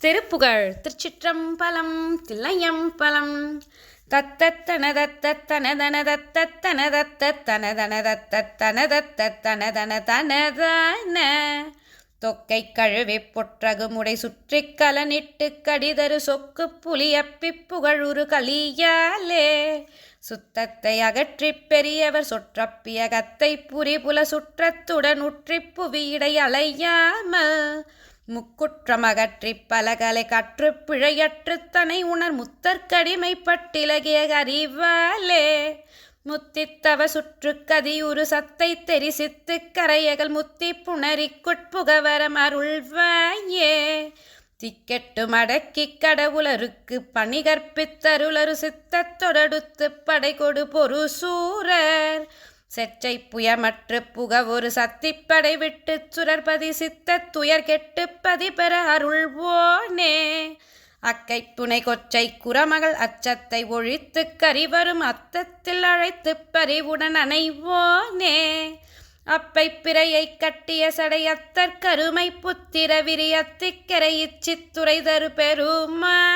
திருப்புகழ் திருச்சிற்றம்பலம் தில்லையம்பலம். தத்தத்தனதத்தனதனதத்தனதனதத்தனதனதத்தனதன தொக்கை கழுவி பொற்றகு முடை சுற்றி கலனிட்டு கடிதரு சொக்கு புலியப்பி புகழுரு கலியாலே சுத்தத்தை அகற்றிப் பெரியவர் சொற்றப்பிய கத்தை புரிபுல சுற்றத்துடன் உற்றி புவியிடை அலையாமல் முக்குற்றமகற்றிப் பலகலை கற்று பிழையற்று தனை உணர் முத்தற்கடிமை பட்டிலகிய அறிவாலே முத்தித்தவ சுற்று கதியுரு சத்தை தெரிசித்து கரையகல் முத்தி புணரிக்குட்புகவரம் அருள்வாயே. திக்கெட்டு மடக்கி கடவுளருக்கு பணி கற்பித்தருளரு சித்தத்தொடடுத்து படை கொடு பொறு சூரர் செச்சை புயமற்று புக ஒரு சத்திப்படை விட்டு சுரர்பதி சித்த துயர் கெட்டு பதி பெற அருள்வோனே. அக்கை துணை கொச்சை குரமகள் அச்சத்தை ஒழித்து கரிவரும் அத்தத்தில் அழைத்து பறிவுடன் அணைவோனே. அப்பை பிறையை கட்டிய சடையத்தற்கருமை புத்திர விரியத்திக்கரை இச்சித்துறை தரு பெருமா